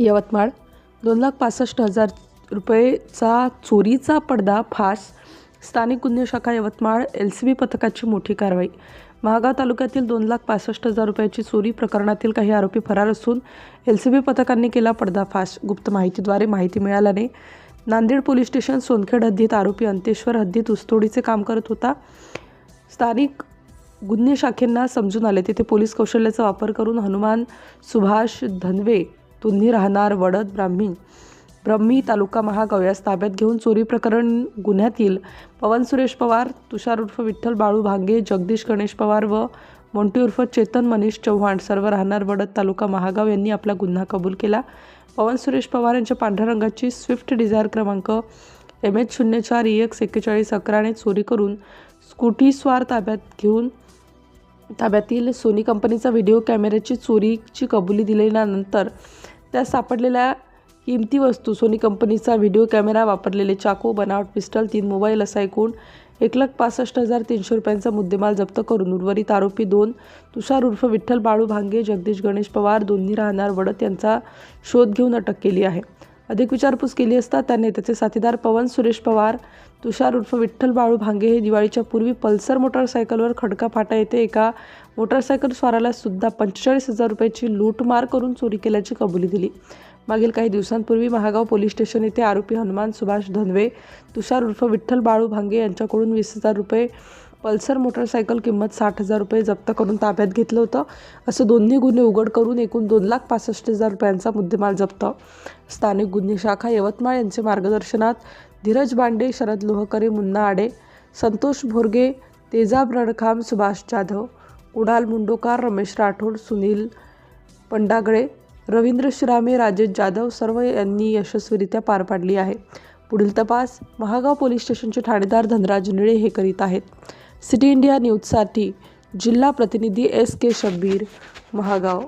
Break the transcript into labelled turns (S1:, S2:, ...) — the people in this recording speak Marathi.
S1: यवतमाळ. दोन लाख पासष्ट हजार रुपयेचा चोरीचा पडदा फास स्थानिक गुन्हे शाखा यवतमाळ एल सी बी पथकाची मोठी कारवाई. महागाव तालुक्यातील दोन लाख पासष्ट हजार रुपयाची चोरी प्रकरणातील काही आरोपी फरार असून एल सी बी पथकांनी केला पडदाफाश गुप्त माहितीद्वारे माहिती मिळाल्याने नांदेड पोलीस स्टेशन सोनखेड हद्दीत आरोपी अंतेश्वर हद्दीत उसतोडीचे काम करत होता. स्थानिक गुन्हे शाखेंना समजून आले. तिथे पोलीस कौशल्याचा वापर करून हनुमान सुभाष धनवे तुम्ही राहणार वडद ब्राह्मी ब्रह्मी तालुका महागाव यास ताब्यात घेऊन चोरी प्रकरण गुन्ह्यातील पवन सुरेश पवार तुषार उर्फ विठ्ठल बाळू भांगे जगदीश गणेश पवार व मोंटी उर्फ चेतन मनीष चव्हाण सर्व राहणार वडद तालुका महागाव यांनी आपला गुन्हा कबूल केला. पवन सुरेश पवार यांच्या पांढऱ्या रंगाची स्विफ्ट डिझायर क्रमांक एम एच शून्य चार ई एक्स एक्केचाळीस अकराने चोरी करून स्कूटी स्वार ताब्यात घेऊन ताब्यातील सोनी कंपनीचा व्हिडिओ कॅमेऱ्याची चोरीची कबुली दिलेल्यानंतर त्यात सापडलेल्या किमती वस्तू सोनी कंपनीचा व्हिडिओ कॅमेरा वापरलेले चाकू बनावट पिस्टल तीन मोबाईल असा एकूण एक लाख पासष्ट हजार तीनशे रुपयांचा मुद्देमाल जप्त करून उर्वरित आरोपी दोन तुषार उर्फ विठ्ठल बाळू भांगे जगदीश गणेश पवार दोन्ही राहणार वडत यांचा शोध घेऊन अटक केली आहे. अधिक विचारपूस केली असता त्याने त्याचे साथीदार पवन सुरेश पवार तुषार उर्फ विठ्ठल बाळू भांगे हे दिवाळीच्या पूर्वी पल्सर मोटारसायकलवर खडका फाटा येथे एका मोटारसायकल स्वाराला सुद्धा पंचेचाळीस हजार रुपयाची लूटमार करून चोरी केल्याची कबुली दिली. मागील काही दिवसांपूर्वी महागाव पोलीस स्टेशन येथे आरोपी हनुमान सुभाष धनवे तुषार उर्फ विठ्ठल बाळू भांगे यांच्याकडून वीस हजार रुपये पल्सर मोटरसायकल किंमत साठ हजार रुपये जप्त करून ताब्यात घेतलं होतं. असं दोन्ही गुन्हे उघड करून एकूण दोन लाख पासष्ट हजार रुपयांचा मुद्देमाल जप्त. स्थानिक गुन्हे शाखा यवतमाळ यांचे मार्गदर्शनात धीरज बांडे शरद लोहकरे मुन्ना आडे संतोष भोरगे तेजाब रणखाम सुभाष जाधव कुणाल मुंडोकार रमेश राठोड सुनील पंडागळे रवींद्र शिरामे राजेश जाधव सर्व यांनी यशस्वीरित्या पार पाडली आहे. पुढील तपास महागाव पोलीस स्टेशनचे ठाणेदार धनराज निळे हे करीत आहेत. सिटी इंडिया न्यूजसाठी जिल्हा प्रतिनिधी एस के शब्बीर महागाव.